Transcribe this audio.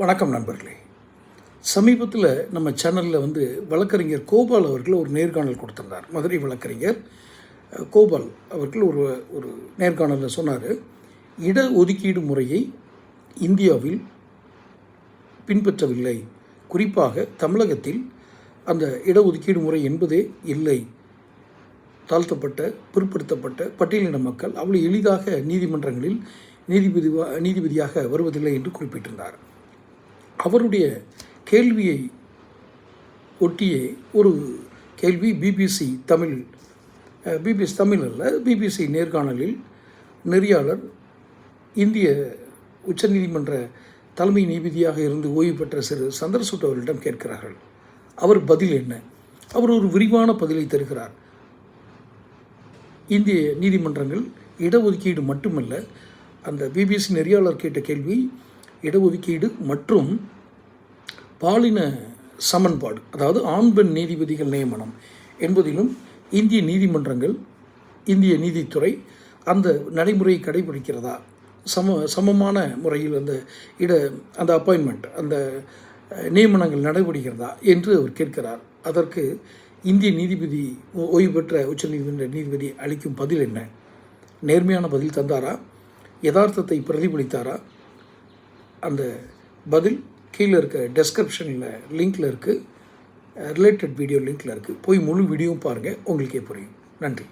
வணக்கம் நண்பர்களே. சமீபத்தில் நம்ம சேனலில் வந்து வழக்கறிஞர் கோபால் அவர்கள் ஒரு நேர்காணல் கொடுத்திருந்தார். மதுரை வழக்கறிஞர் கோபால் அவர்கள் ஒரு ஒரு நேர்காணலில் சொன்னார் இட ஒதுக்கீடு முறையை இந்தியாவில் பின்பற்றவில்லை. குறிப்பாக தமிழகத்தில் அந்த இடஒதுக்கீடு முறை என்பதே இல்லை. தாழ்த்தப்பட்ட பிற்படுத்தப்பட்ட பட்டியலின மக்கள் அவ்வளோ எளிதாக நீதிமன்றங்களில் நீதிபதி நீதிபதியாக வருவதில்லை என்று குறிப்பிட்டிருந்தார். அவருடைய கேள்வியை ஒட்டியே ஒரு கேள்வி பிபிசி தமிழ் பிபிசி தமிழ் அல்ல பிபிசி நேர்காணலில் நெறியாளர் இந்திய உச்சநீதிமன்ற தலைமை நீதிபதியாக இருந்து ஓய்வு பெற்ற சிறு சந்திரசூட் அவர்களிடம் கேட்கிறார்கள். அவர் பதில் என்ன? அவர் ஒரு விரிவான பதிலை தருகிறார். இந்திய நீதிமன்றங்கள் இடஒதுக்கீடு மட்டுமல்ல அந்த பிபிசி நெறியாளர் கேட்ட கேள்வி இடஒதுக்கீடு மற்றும் பாலின சமன்பாடு அதாவது ஆண் பெண் நீதிபதிகள் நியமனம் என்பதிலும் இந்திய நீதிமன்றங்கள் இந்திய நீதித்துறை அந்த நடைமுறையை கடைபிடிக்கிறதா? சம சமமான முறையில் அந்த இட அந்த அப்பாயின்மெண்ட் அந்த நியமனங்கள் நடைபெறுகிறதா என்று அவர் கேட்கிறார். அதற்கு இந்திய நீதிபதி ஓ- ஓய்வு பெற்ற உச்சநீதிமன்ற நீதிபதி அளிக்கும் பதில் என்ன? நேர்மையான பதில் தந்தாரா? யதார்த்தத்தை பிரதிபலித்தாரா? அந்த பதில் கீழே இருக்க டெஸ்கிரிப்ஷனில் லிங்கில் இருக்குது ரிலேட்டட் வீடியோ லிங்கில் இருக்குது போய் முழு வீடியோவும் பாருங்கள் உங்களுக்கே புரியும். நன்றி.